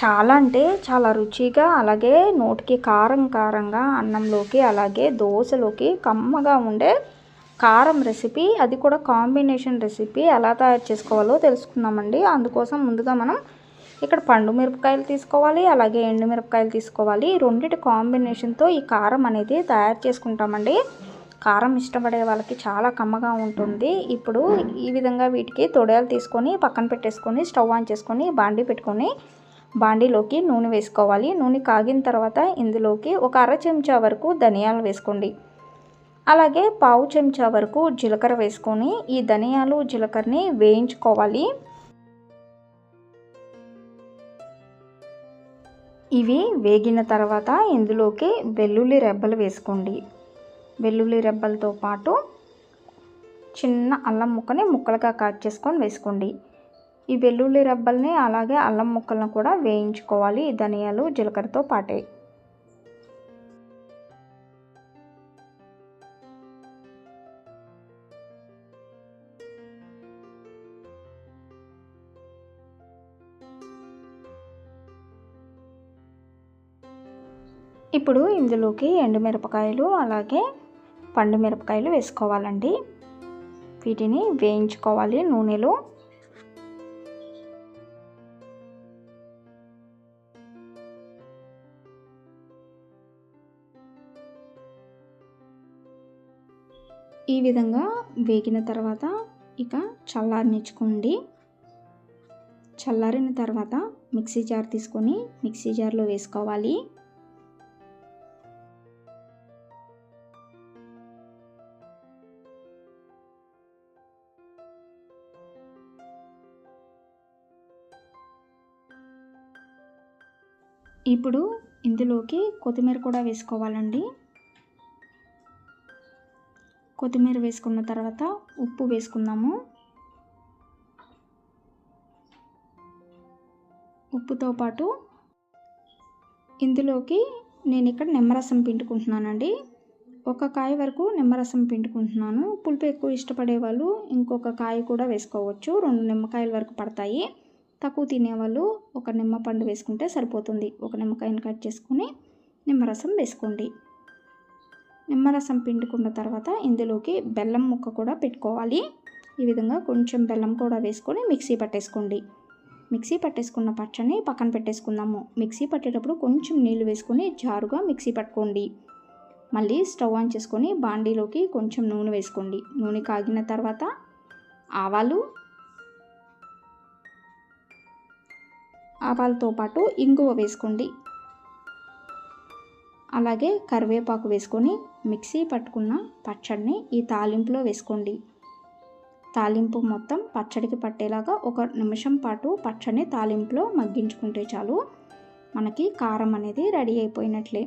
చాలా అంటే చాలా రుచిగా అలాగే నోటికి కారం కారంగా అన్నంలోకి అలాగే దోశలోకి కమ్మగా ఉండే కారం రెసిపీ. అది కూడా కాంబినేషన్ రెసిపీ. ఎలా తయారు చేసుకోవాలో తెలుసుకుందామండి. అందుకోసం ముందుగా మనం ఇక్కడ పండు మిరపకాయలు తీసుకోవాలి అలాగే ఎండు మిరపకాయలు తీసుకోవాలి. రెండింటి కాంబినేషన్తో ఈ కారం అనేది తయారు చేసుకుంటామండి. కారం ఇష్టపడే వాళ్ళకి చాలా కమ్మగా ఉంటుంది. ఇప్పుడు ఈ విధంగా వీటికి తొడయాలు తీసుకొని పక్కన పెట్టేసుకొని స్టవ్ ఆన్ చేసుకొని బాండీ పెట్టుకొని బాండీలోకి నూనె వేసుకోవాలి. నూనె కాగిన తర్వాత ఇందులోకి ఒక అర చెంచా వరకు ధనియాలు వేసుకోండి. అలాగే పావు చెంచా వరకు జీలకర్ర వేసుకొని ఈ ధనియాలు జీలకర్రని వేయించుకోవాలి. ఇవి వేగిన తర్వాత ఇందులోకి వెల్లుల్లి రెబ్బలు వేసుకోండి. వెల్లుల్లి రెబ్బలతో పాటు చిన్న అల్లం ముక్కని ముక్కలుగా కట్ చేసుకొని వేసుకోండి. ఈ వెల్లుల్లి రబ్బల్ని అలాగే అల్లం ముక్కలను కూడా వేయించుకోవాలి. ధనియాలు జీలకర్రతో పాటే. ఇప్పుడు ఇందులోకి ఎండుమిరపకాయలు అలాగే పండు మిరపకాయలు వేసుకోవాలండి. వీటిని వేయించుకోవాలి నూనెలో. ఈ విధంగా వేగిన తర్వాత ఇక చల్లారనిచ్చుకోండి చల్లారిన తర్వాత మిక్సీ జార్ తీసుకొని మిక్సీ జార్లో వేసుకోవాలి. ఇప్పుడు ఇందులోకి కొత్తిమీర కూడా వేసుకోవాలండి. కొత్తిమీర వేసుకున్న తర్వాత ఉప్పు వేసుకుందాము. ఉప్పుతో పాటు ఇందులోకి నేను ఇక్కడ నిమ్మరసం పిండుకుంటున్నానండి. ఒక కాయ వరకు నిమ్మరసం పిండుకుంటున్నాను. పులుపు ఎక్కువ ఇష్టపడే వాళ్ళు ఇంకొక కాయ కూడా వేసుకోవచ్చు. రెండు నిమ్మకాయల వరకు పడతాయి. తక్కువ తినేవాళ్ళు ఒక నిమ్మ పండు వేసుకుంటే సరిపోతుంది. ఒక నిమ్మకాయను కట్ చేసుకుని నిమ్మరసం వేసుకోండి. నిమ్మరసం పిండుకున్న తర్వాత ఇందులోకి బెల్లం ముక్క కూడా పెట్టుకోవాలి. ఈ విధంగా కొంచెం బెల్లం కూడా వేసుకొని మిక్సీ పట్టేసుకోండి. మిక్సీ పట్టేసుకున్న పచ్చని పక్కన పెట్టేసుకుందాము. మిక్సీ పట్టేటప్పుడు కొంచెం నీళ్ళు వేసుకొని జారుగా మిక్సీ పట్టుకోండి. మళ్ళీ స్టవ్ ఆన్ చేసుకొని బాండీలోకి కొంచెం నూనె వేసుకోండి. నూనె కాగిన తర్వాత ఆవాలు ఆవాలతో పాటు ఇంగువ వేసుకోండి. అలాగే కరివేపాకు వేసుకొని మిక్సీ పట్టుకున్న పచ్చడిని ఈ తాలింపులో వేసుకోండి. తాలింపు మొత్తం పచ్చడికి పట్టేలాగా ఒక నిమిషం పాటు పచ్చడిని తాలింపులో మగ్గించుకుంటే చాలు. మనకి కారం అనేది రెడీ అయిపోయినట్లే.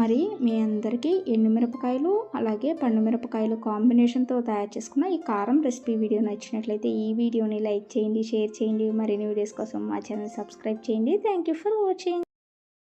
మరి మీ అందరికీ ఎండుమిరపకాయలు అలాగే పండుమిరపకాయలు కాంబినేషన్తో తయారు చేసుకున్న ఈ కారం రెసిపీ వీడియో నచ్చినట్లయితే ఈ వీడియోని లైక్ చేయండి షేర్ చేయండి. మరిన్ని వీడియోస్ కోసం మా ఛానల్ సబ్స్క్రైబ్ చేయండి. Thank you for watching.